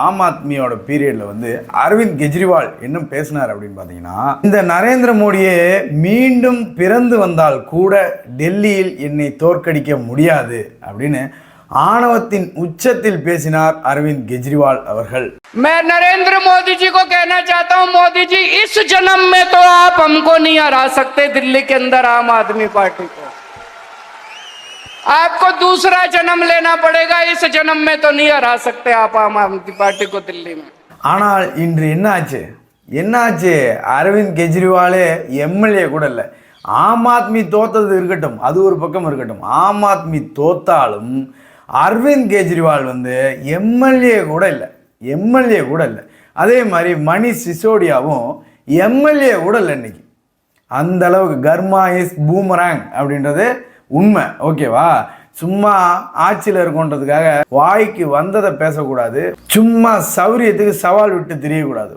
ஆம் ஆத்மியோட பீரியட்ல வந்து அரவிந்த் கெஜ்ரிவால் என்ன பேசினார் அப்படின்னு பார்த்தீங்கன்னா இந்த நரேந்திர மோடியே மீண்டும் பிறந்து வந்தால் கூட டெல்லியில் என்னை தோற்கடிக்க முடியாது அப்படின்னு ஆணவத்தின் உச்சத்தில் பேசினார் அரவிந்த் கெஜ்ரிவால் அவர்கள் मैं नरेंद्र मोदी जी को कहना चाहता हूं मोदी जी इस जन्म में तो आप हमको नहीं हरा सकते दिल्ली के अंदर आम आदमी पार्टी को आपको दूसरा जन्म लेना पड़ेगा इस जन्म में तो नहीं हरा सकते आप आम आदमी पार्टी को दिल्ली में ஆனால் இன்று என்ன ஆச்சு என்ன ஆச்சு அரவிந்த் கெஜ்ரிவாலே எம்எல்ஏ கூட இல்லை ஆம் ஆத்மி தோத்தது இருக்கட்டும் அது ஒரு பக்கம் இருக்கட்டும் ஆம் ஆத்மி தோத்தாலும் அரவிந்த் கெஜ்ரிவால் வந்து எம்எல்ஏ கூட இல்லை எம்எல்ஏ கூட இல்லை அதே மாதிரி மணிஷ் சிசோடியாவும் எம்எல்ஏ கூட இல்லை இன்னைக்கு அந்த அளவுக்கு கர்மா இஸ் பூமராங் அப்படின்றது உண்மை. ஓகேவா சும்மா ஆட்சியில் இருக்கோன்றதுக்காக வாய்க்கு வந்ததை பேசக்கூடாது. சும்மா சௌரியத்துக்கு சவால் விட்டு தெரியக்கூடாது.